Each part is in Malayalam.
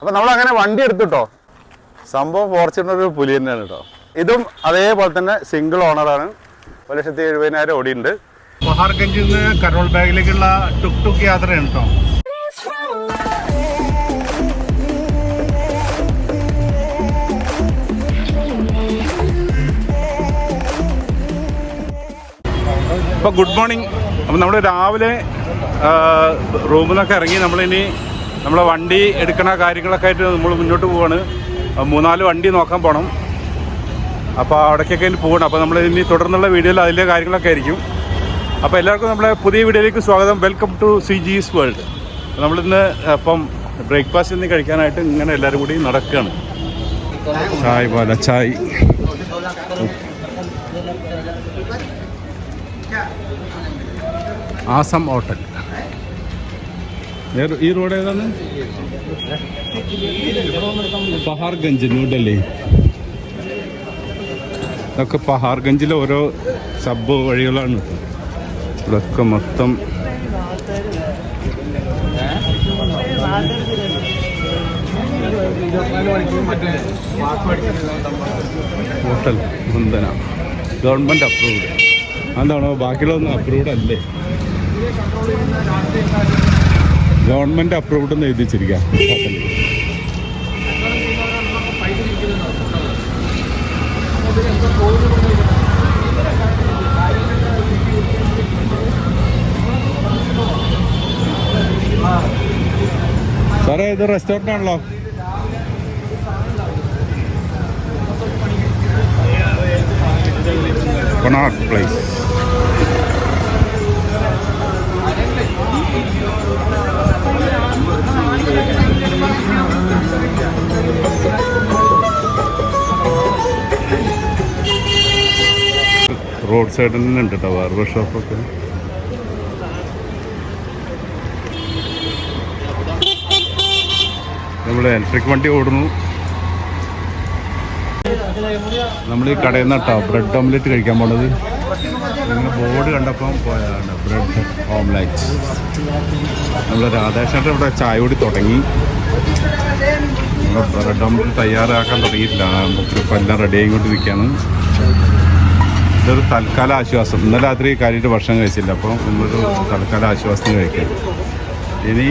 അപ്പൊ നമ്മൾ അങ്ങനെ വണ്ടി എടുത്തിട്ടോ. സംഭവം ഫോർച്യൂണർ ഒരു പുലി തന്നെയാണ് കേട്ടോ. ഇതും അതേപോലെ തന്നെ സിംഗിൾ ഓണറാണ് ഒരു ലക്ഷത്തി എഴുപതിനായിരം ഓടിയുണ്ട് മഹാർഗഞ്ചിൽ നിന്ന് കരോൾ ബാഗിലേക്കുള്ള ടുക് ടുക് യാത്രയാണ് കേട്ടോ. അപ്പോൾ ഗുഡ് മോർണിംഗ്. അപ്പോൾ നമ്മൾ രാവിലെ റൂമിൽ നിന്നൊക്കെ ഇറങ്ങി നമ്മളിനി നമ്മളെ വണ്ടി എടുക്കണ കാര്യങ്ങളൊക്കെ ആയിട്ട് നമ്മൾ മുന്നോട്ട് പോവാണ്. മൂന്നാൽ വണ്ടി നോക്കാൻ പോകണം അപ്പോൾ അവിടേക്കൊക്കെ പോകണം അപ്പോൾ നമ്മൾ ഇനി തുടർന്നുള്ള വീഡിയോയിൽ അതിലെ കാര്യങ്ങളൊക്കെ ആയിരിക്കും. അപ്പോൾ എല്ലാവർക്കും നമ്മളെ പുതിയ വീഡിയോയിലേക്ക് സ്വാഗതം. Welcome to C G's world നമ്മളിന്ന് അപ്പം ബ്രേക്ക്ഫാസ്റ്റ് ഇന്ന് കഴിക്കാനായിട്ട് ഇങ്ങനെ എല്ലാവരും കൂടി നടക്കുകയാണ് ചായ് പോലെ ചായ്. Awesome hotel. ഈ റോഡ് ഏതാണ്? പഹാർഗഞ്ച് ന്യൂഡൽഹി ഇതൊക്കെ പഹാർഗഞ്ചിലെ ഓരോ സബ് വഴികളാണ്. ഇതൊക്കെ മൊത്തം ഹോട്ടൽ മുന്തന ഗവൺമെന്റ് അപ്രൂവ്ഡ് എന്താണോ ബാക്കിയുള്ളതൊന്നും അപ്രൂവ്ഡ് അല്ലേ? ഗവൺമെന്റ് അപ്രൂവ്ഡ് എന്ന് എഴുതി വെച്ചിരിക്കുക ഹോട്ടൽ സാറേ ഇത് റെസ്റ്റോറന്റ് ആണല്ലോ. കൊണാട്ട് പ്ലേസ് റോഡ് സൈഡിൽ തന്നെ ഉണ്ട് കേട്ടോ ബാർബർ ഷോപ്പൊക്കെ നമ്മൾ ഇലക്ട്രിക് വണ്ടി ഓടുന്നു. നമ്മൾ ഈ കടയിൽ നിന്ന് കേട്ടോ ബ്രെഡ് ഓംലെറ്റ് കഴിക്കാൻ പോണത്. നിങ്ങൾ ബോർഡ് കണ്ടപ്പം പോയതാണ് ബ്രെഡ് ഓംലെറ്റ് നമ്മൾ രാധാകൃഷ്ണന്റെ ഇവിടെ ചായ കൂടി തുടങ്ങി. ബ്രെഡ് ഓംലെറ്റ് തയ്യാറാക്കാൻ തുടങ്ങിയിട്ടില്ല. നമുക്ക് ഇപ്പം എല്ലാം റെഡി ആയിക്കൊണ്ടിരിക്കുകയാണ്. ഇതൊരു തൽക്കാല ആശ്വാസം. ഇന്നലെ രാത്രി കാര്യമായിട്ട് ഭക്ഷണം കഴിച്ചില്ല. അപ്പോൾ നമ്മളൊരു തൽക്കാല ആശ്വാസം കഴിക്കാം. ഇനി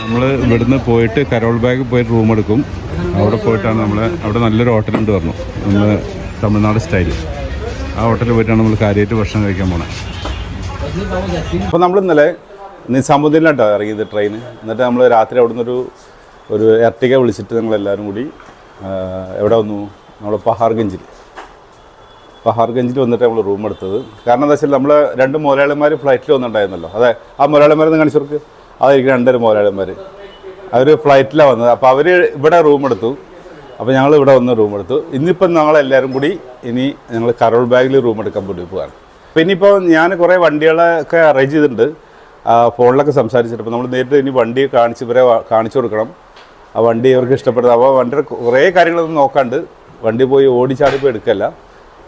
നമ്മൾ ഇവിടുന്ന് പോയിട്ട് കരോൾ ബാഗ് പോയിട്ട് റൂം എടുക്കും. അവിടെ പോയിട്ടാണ് നമ്മൾ അവിടെ നല്ലൊരു ഹോട്ടലുണ്ട് പറഞ്ഞു. നമ്മൾ തമിഴ്നാട് സ്റ്റൈൽ. ആ ഹോട്ടലിൽ പോയിട്ടാണ് നമ്മൾ കാര്യമായിട്ട് ഭക്ഷണം കഴിക്കാൻ പോണത് അപ്പോൾ നമ്മൾ ഇന്നലെ നിസാമുദ്ദീനിലാട്ടോ ഇറങ്ങിയത് ട്രെയിൻ. എന്നിട്ട് നമ്മൾ രാത്രി അവിടെ നിന്നൊരു ഒരു എർട്ടിക വിളിച്ചിട്ട് ഞങ്ങളെല്ലാവരും കൂടി എവിടെ വന്നു? നമ്മൾ പഹാർഗഞ്ചിൽ പഹാർഗഞ്ചിൽ വന്നിട്ട് നമ്മൾ റൂം എടുത്തത്. കാരണം എന്താ വെച്ചാൽ നമ്മൾ രണ്ട് മുതലാളിമാർ ഫ്ലൈറ്റിൽ വന്നിട്ടുണ്ടായിരുന്നല്ലോ. അതെ ആ മുതലാളിമാരെന്ന് കാണിച്ചവർക്ക് അതായിരിക്കും രണ്ടൊരു മുതലാളിമാർ അവർ ഫ്ലൈറ്റിലാണ് വന്നത്. അപ്പോൾ അവർ ഇവിടെ റൂം എടുത്തു. അപ്പോൾ ഞങ്ങൾ ഇവിടെ വന്ന് റൂം എടുത്തു. ഇന്നിപ്പം ഞങ്ങളെല്ലാവരും കൂടി ഇനി ഞങ്ങൾ കരോൾ ബാഗിൽ റൂം എടുക്കാൻ വേണ്ടി പോവാണ്. അപ്പോൾ ഇനിയിപ്പോൾ ഞാൻ കുറേ വണ്ടികളൊക്കെ അറേഞ്ച് ചെയ്തിട്ടുണ്ട്. ഫോണിലൊക്കെ സംസാരിച്ചിട്ട്. അപ്പോൾ നമ്മൾ നേരിട്ട് ഇനി വണ്ടി കാണിച്ച് ഇവരെ കാണിച്ചു കൊടുക്കണം. ആ വണ്ടി ഇവർക്ക് ഇഷ്ടപ്പെടുന്നത്. അപ്പോൾ വണ്ടിയുടെ കുറേ കാര്യങ്ങളൊന്നും നോക്കാണ്ട് വണ്ടി പോയി ഓടിച്ചാടി പോയി എടുക്കല്ല.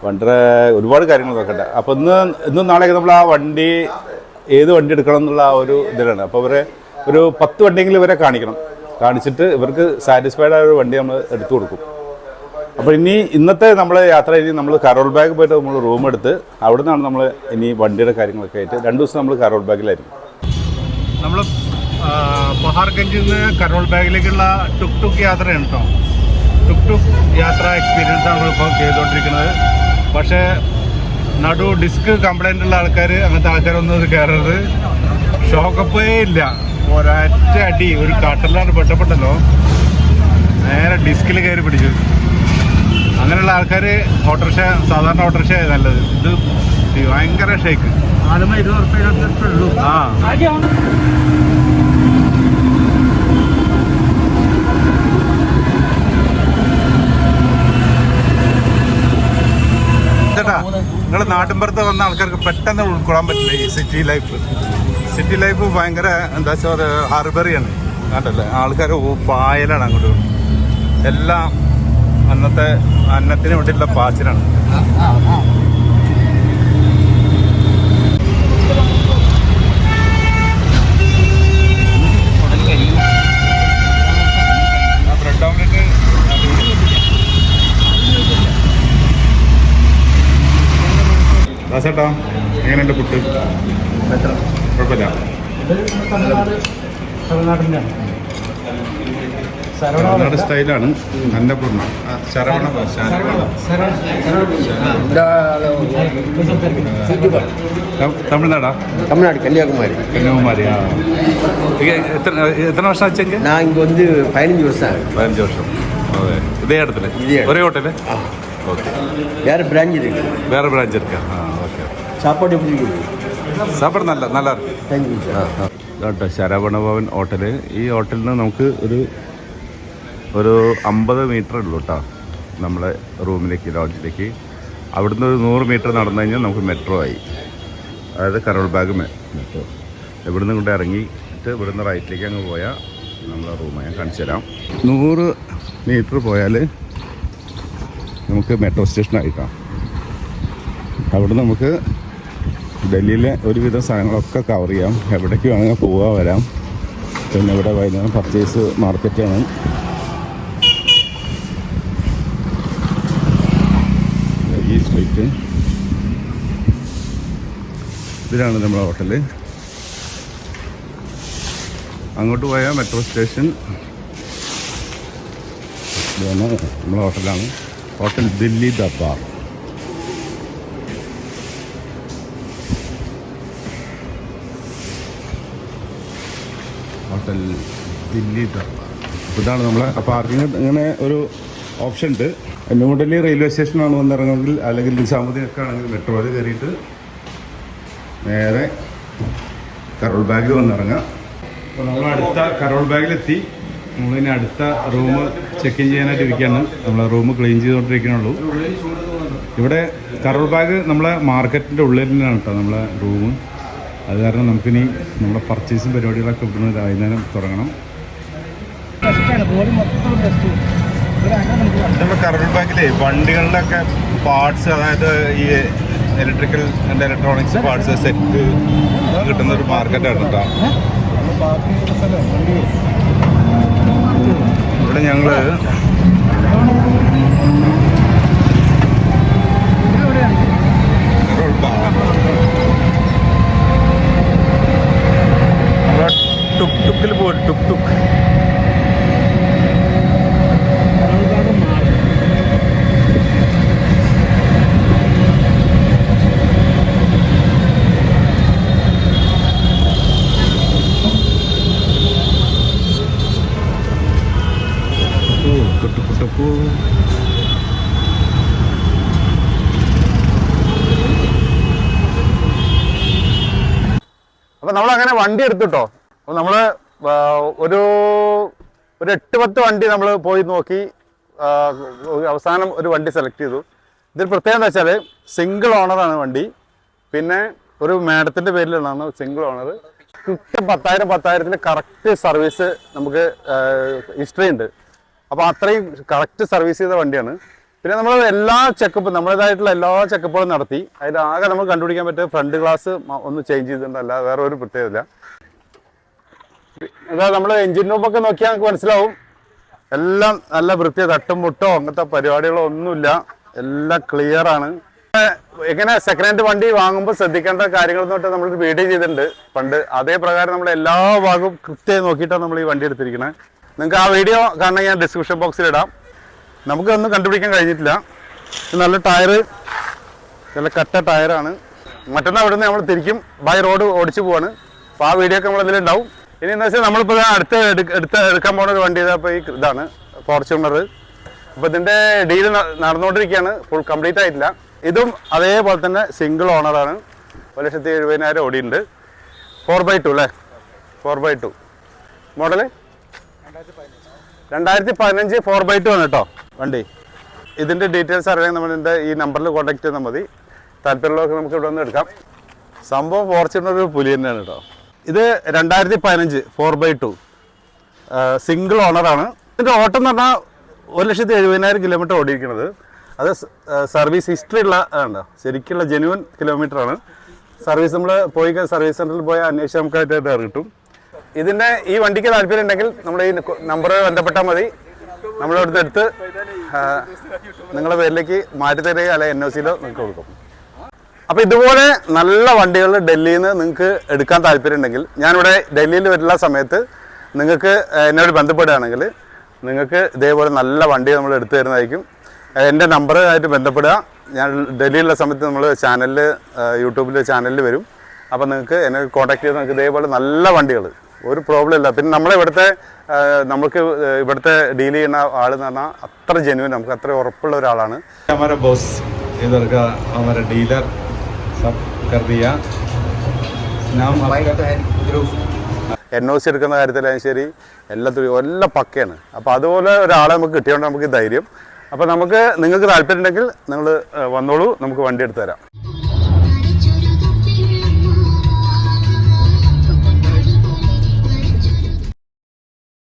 വണ്ടിയുടെ ഒരുപാട് കാര്യങ്ങൾ നോക്കണ്ട അപ്പോൾ ഇന്ന് ഇന്നും നാളെയൊക്കെ നമ്മൾ ആ വണ്ടി ഏത് വണ്ടി എടുക്കണം എന്നുള്ള ആ ഒരു ഇതിലാണ്. അപ്പോൾ ഇവരെ ഒരു പത്ത് വണ്ടിയെങ്കിലും ഇവരെ കാണിക്കണം. കാണിച്ചിട്ട് ഇവർക്ക് സാറ്റിസ്ഫൈഡ് ആയ ഒരു വണ്ടി നമ്മൾ എടുത്തു കൊടുക്കും. അപ്പോൾ ഇനി ഇന്നത്തെ നമ്മൾ യാത്ര ഇനി നമ്മൾ കരോൾ ബാഗ് പോയിട്ട് നമ്മൾ റൂം എടുത്ത് അവിടെ നിന്നാണ് നമ്മൾ ഇനി വണ്ടിയുടെ കാര്യങ്ങളൊക്കെ ആയിട്ട് രണ്ട് ദിവസം നമ്മൾ കരോൾ ബാഗിലായിരുന്നു നമ്മൾ പഹാർഗഞ്ചിൽ നിന്ന് കരോൾ ബാഗിലേക്കുള്ള ടുക് ടുക് യാത്രയാണ് കേട്ടോ. ടുക് ടുക് യാത്ര എക്സ്പീരിയൻസ് ആണ് ഇപ്പോൾ ചെയ്തുകൊണ്ടിരിക്കുന്നത്. പക്ഷേ നടു ഡിസ്ക് കംപ്ലൈന്റ് ഉള്ള ആൾക്കാർ അങ്ങനത്തെ ആൾക്കാരൊന്നും അത് കയറരുത്. ഷോക്കപ്പേ ഇല്ല. ഒരൊറ്റ അടി ഒരു കട്ടലാണ് പെട്ടപ്പെട്ടല്ലോ. നേരെ ഡിസ്കിൽ കയറി പിടിച്ചു. അങ്ങനെയുള്ള ആൾക്കാർ ഓട്ടോറിക്ഷ സാധാരണ ഓട്ടോറിക്ഷ നല്ലത്. ഇത് ഭയങ്കര ഷേക്ക് ആദ്യമേ ഇരുപത് ഉറുപ്പ്യ ഉള്ളൂ. ആ ചേട്ടാ നിങ്ങൾ നാട്ടിൻപുറത്ത് വന്ന ആൾക്കാർക്ക് പെട്ടെന്ന് ഉൾക്കൊള്ളാൻ പറ്റില്ല ഈ സിറ്റി ലൈഫ് സിറ്റി ലൈഫ് ഭയങ്കര എന്താ വെച്ചാൽ ഹാർബറിയാണ് കണ്ടല്ലേ ആൾക്കാർ പായലാണ് അങ്ങോട്ട്. എല്ലാം അന്നത്തെ അന്നത്തിന് വേണ്ടിയുള്ള പാച്ചിലാണ്. ദാസേട്ടാ എങ്ങനെയുണ്ട് പുട്ട് കുഴപ്പമില്ല തമിഴ്നാടിൻ്റെ തമിഴ്നാട് സ്റ്റൈലാണ് അന്നപൂർണ്ണ ആ, ശരവണ ശരവണ ത- തമിഴ്നാടാ தமிழ்நாடு கன்னியாகுமரி കന്യാകുമാരി ആ ഇത് എത്ര എത്ര വർഷം വെച്ചെങ്കിൽ நான் இங்கே வந்து பதினஞ்சு வருஷம் ஆகுது പതിനഞ്ച് വർഷം അതെ ഇതേ ഇടത്തില് ഇതേ ഇടം. ഒരേ ഹോട്ടല് ஆ ഓക്കെ வேறு பிரான்ச் இருக்கு വേറെ ബ്രാഞ്ച് എടുക്കാം ആ ഓക്കെ சாப்பாடு எப்படி இருக்குது സാപ്പാട് നല്ല നല്ല தேங்க்யூ சார் കേട്ടോ ശരവണ ഭവൻ ഹോട്ടല് ഈ ഹോട്ടലിൽ നിന്ന് നമുക്ക് ഒരു ഒരു അമ്പത് മീറ്റർ ഉള്ളൂ കേട്ടോ നമ്മളെ റൂമിലേക്ക് ലോഡ്ജിലേക്ക് അവിടുന്ന് ഒരു നൂറ് മീറ്റർ നടന്നു കഴിഞ്ഞാൽ നമുക്ക് മെട്രോ ആയി അതായത് കരോൾ ബാഗ് മെട്രോ ഇവിടുന്ന് കൊണ്ട് ഇറങ്ങിയിട്ട് ഇവിടുന്ന് റൈറ്റിലേക്ക് അങ്ങ് പോയാൽ നമ്മളെ റൂം ഞാൻ കാണിച്ചു തരാം നൂറ് മീറ്റർ പോയാൽ നമുക്ക് മെട്രോ സ്റ്റേഷനായിട്ടാണ് അവിടെ നമുക്ക് ഡൽഹിയിലെ ഒരുവിധ സ്ഥലങ്ങളൊക്കെ കവർ ചെയ്യാം. എവിടേക്ക് വേണമെങ്കിൽ പോവാൻ വരാം. പിന്നെ ഇവിടെ വൈകുന്നേരം പർച്ചേസ് മാർക്കറ്റാണ് ഈ സ്ട്രീറ്റ് ഇതിലാണ് നമ്മുടെ ഹോട്ടൽ അങ്ങോട്ട് പോയാൽ മെട്രോ സ്റ്റേഷൻ നമ്മളെ ഹോട്ടലാണ് ഹോട്ടൽ ദില്ലി ദർബാർ ഹോട്ടൽ ദില്ലി ദർബാർ ഇതാണ് നമ്മൾ പാർക്കിംഗ് ഇങ്ങനെ ഒരു ഓപ്ഷൻ ഉണ്ട്. ന്യൂഡൽഹി റെയിൽവേ സ്റ്റേഷനാണ് വന്നിറങ്ങുമെങ്കിൽ അല്ലെങ്കിൽ നിസാമുദ്ദീനൊക്കെ ആണെങ്കിൽ മെട്രോയിൽ കയറിയിട്ട് നേരെ കരോൾ ബാഗിൽ വന്നിറങ്ങാം. അപ്പോൾ നമ്മൾ അടുത്ത കരോൾ ബാഗിലെത്തി. നമ്മളിനി അടുത്ത റൂം ചെക്ക് ഇൻ ചെയ്യാനായിട്ട് ഇരിക്കുകയാണ്. നമ്മളെ റൂം ക്ലീൻ ചെയ്തുകൊണ്ടിരിക്കണുള്ളൂ. ഇവിടെ കറൽ ബാഗ് നമ്മളെ മാർക്കറ്റിന്റെ ഉള്ളിൽ തന്നെയാണ് കേട്ടോ നമ്മളെ റൂം. അത് കാരണം നമുക്കിനി നമ്മളെ പർച്ചേസും പരിപാടികളൊക്കെ ഇവിടുന്ന് വൈകുന്നേരം തുടങ്ങണം. നമ്മുടെ കറൽ ബാഗിലെ വണ്ടികളിലൊക്കെ പാർട്സ് അതായത് ഈ electrical and electronics parts set കിട്ടുന്ന ഒരു മാർക്കറ്റാണ് കേട്ടോ. ഇവിടെ ഞങ്ങൾ ടുക് ടുക്കിൽ പോയി tuk tuk tuk tuk tuk അങ്ങനെ വണ്ടി അപ്പോൾ നമ്മൾ ഒരു ഒരു എട്ട് പത്ത് വണ്ടി നമ്മൾ പോയി നോക്കി അവസാനം ഒരു വണ്ടി സെലക്ട് ചെയ്തു. ഇതിൽ പ്രത്യേകത എന്താ വെച്ചാൽ സിംഗിൾ ഓണറാണ് വണ്ടി. പിന്നെ ഒരു മാഡത്തിന്റെ പേരിലുള്ളതാണ് സിംഗിൾ ഓണർ കൃത്യം പത്തായിരം പത്തായിരത്തിന് കറക്റ്റ് സർവീസ് നമുക്ക് ഹിസ്റ്ററി ഉണ്ട്. അപ്പോൾ അത്രയും കറക്റ്റ് സർവീസ് ചെയ്ത വണ്ടിയാണ്. പിന്നെ നമ്മൾ എല്ലാ ചെക്കപ്പും നമ്മുടേതായിട്ടുള്ള എല്ലാ ചെക്കപ്പുകളും നടത്തി. അതിൽ ആകെ നമ്മൾ കണ്ടുപിടിക്കാൻ പറ്റിയ ഫ്രണ്ട് ഗ്ലാസ് ഒന്ന് ചേഞ്ച് ചെയ്തിട്ടുണ്ടല്ല വേറെ ഒരു പ്രത്യേകത അതാ നമ്മൾ എഞ്ചിൻ റൂമൊക്കെ നോക്കിയാൽ നമുക്ക് മനസ്സിലാവും. എല്ലാം നല്ല വൃത്തി തട്ടും മുട്ടോ അങ്ങനത്തെ പരിപാടികളോ ഒന്നുമില്ല എല്ലാം ക്ലിയർ ആണ്. എങ്ങനെ സെക്കൻഡ് ഹാൻഡ് വണ്ടി വാങ്ങുമ്പോൾ ശ്രദ്ധിക്കേണ്ട കാര്യങ്ങൾ തൊട്ട് നമ്മളൊരു വീഡിയോ ചെയ്തിട്ടുണ്ട്. പണ്ട് അതേ പ്രകാരം നമ്മൾ എല്ലാ ഭാഗവും കൃത്യമായി നോക്കിയിട്ടാണ് നമ്മൾ ഈ വണ്ടി എടുത്തിരിക്കുന്നത് നിങ്ങൾക്ക് ആ വീഡിയോ കാരണം ഞാൻ ഡിസ്ക്രിപ്ഷൻ ബോക്സിൽ ഇടാം. നമുക്കൊന്നും കണ്ടുപിടിക്കാൻ കഴിഞ്ഞിട്ടില്ല. നല്ല ടയറ് നല്ല കട്ട ടയറാണ്. മറ്റന്നാൾ അവിടെ നിന്ന് നമ്മൾ തിരിക്കും. ബൈ റോഡ് ഓടിച്ചു പോവാണ്. അപ്പോൾ ആ വീഡിയോ ഒക്കെ നമ്മൾ ഇതിലുണ്ടാവും ഇനി എന്താ വെച്ചാൽ നമ്മളിപ്പോൾ അടുത്ത എടുത്ത് എടുക്കാൻ പോണ ഒരു വണ്ടി ഇതാ ഈ ഇതാണ് ഫോർച്യൂണർ അപ്പോൾ ഇതിന്റെ ഡീൽ നടന്നുകൊണ്ടിരിക്കുകയാണ് ഫുൾ കംപ്ലീറ്റ് ആയിട്ടില്ല. ഇതും അതേപോലെ തന്നെ സിംഗിൾ ഓണറാണ് ഒരു ലക്ഷത്തി എഴുപതിനായിരം ഓടിയുണ്ട് ഫോർ ബൈ ടു അല്ലേ? ഫോർ ബൈ ടു മോഡൽ രണ്ടായിരത്തി പതിനഞ്ച്. ഫോർ ബൈ ടു ആണ് കേട്ടോ. വണ്ടി. ഇതിന്റെ ഡീറ്റെയിൽസ് അറിയാൻ നമ്മളിന്റെ ഈ നമ്പറിൽ കോൺടാക്ട് ചെയ്താൽ മതി. താല്പര്യമുള്ളവർക്ക് നമുക്ക് ഇവിടെ വന്ന് എടുക്കാം. സംഭവം ഫോർച്യൂണർ ഒരു പുലി തന്നെയാണ് കേട്ടോ. ഇത് രണ്ടായിരത്തി പതിനഞ്ച് ഫോർ ബൈ ടു സിംഗിൾ ഓണറാണ് ഇതിന്റെ ഓട്ടം എന്ന് പറഞ്ഞാൽ ഒരു ലക്ഷത്തി എഴുപതിനായിരം കിലോമീറ്റർ ഓടിയിരിക്കുന്നത്. അത് സർവീസ് ഹിസ്റ്ററി ഉള്ള ഉണ്ടോ? ശരിക്കുള്ള ജെനുവൻ കിലോമീറ്റർ ആണ്. സർവീസ് നമ്മൾ പോയി സർവീസ് സെന്ററിൽ പോയി അന്വേഷിച്ച് നമുക്ക് അതിന്റെ കിട്ടും. ഇതിന്റെ ഈ വണ്ടിക്ക് താല്പര്യം ഉണ്ടെങ്കിൽ നമ്മുടെ ഈ നമ്പർ ബന്ധപ്പെട്ടാൽ മതി. ആ, നിങ്ങളുടെ പേരിലേക്ക് മാറ്റി തരിക അല്ലെ എൻ ഒ സിയിലോ നിങ്ങൾക്ക് കൊടുക്കും. അപ്പോൾ ഇതുപോലെ നല്ല വണ്ടികൾ ഡൽഹിയിൽ നിന്ന് നിങ്ങൾക്ക് എടുക്കാൻ താല്പര്യമുണ്ടെങ്കിൽ ഞാനിവിടെ ഡൽഹിയിൽ വരുന്ന സമയത്ത് നിങ്ങൾക്ക് എന്നോട് ബന്ധപ്പെടുകയാണെങ്കിൽ നിങ്ങൾക്ക് ഇതേപോലെ നല്ല വണ്ടി നമ്മൾ എടുത്തു തരുന്നതായിരിക്കും. എന്റെ നമ്പറുമായിട്ട് ബന്ധപ്പെടുക. ഞാൻ ഡൽഹിയിലുള്ള സമയത്ത് നമ്മൾ ചാനലിൽ യൂട്യൂബിൽ ചാനലിൽ വരും. അപ്പോൾ നിങ്ങൾക്ക് എന്നെ കോൺടാക്ട് ചെയ്ത് നിങ്ങൾക്ക് ഇതേപോലെ നല്ല വണ്ടികൾ ഒരു പ്രോബ്ലം ഇല്ല പിന്നെ നമ്മളെ ഇവിടുത്തെ ഏഹ്, നമുക്ക് ഏഹ്, ഇവിടുത്തെ ഡീൽ ചെയ്യുന്ന ആൾ എന്ന് പറഞ്ഞാൽ അത്ര ജെന്യൂൻ നമുക്ക് അത്ര ഉറപ്പുള്ള ഒരാളാണ് हमारा बॉस इधर का हमारा डीलर सब कर दिया नाम എൻ ഒ സി എടുക്കുന്ന കാര്യത്തിലായാലും ശരി എല്ലാത്തിലും എല്ലാം പക്കയാണ് അപ്പോൾ അതുപോലെ ഒരാളെ നമുക്ക് കിട്ടിയോണ്ട് നമുക്ക് ധൈര്യം അപ്പോൾ നമുക്ക് നിങ്ങൾക്ക് താല്പര്യം ഉണ്ടെങ്കിൽ നിങ്ങൾ വന്നോളൂ നമുക്ക് വണ്ടി എടുത്ത് തരാം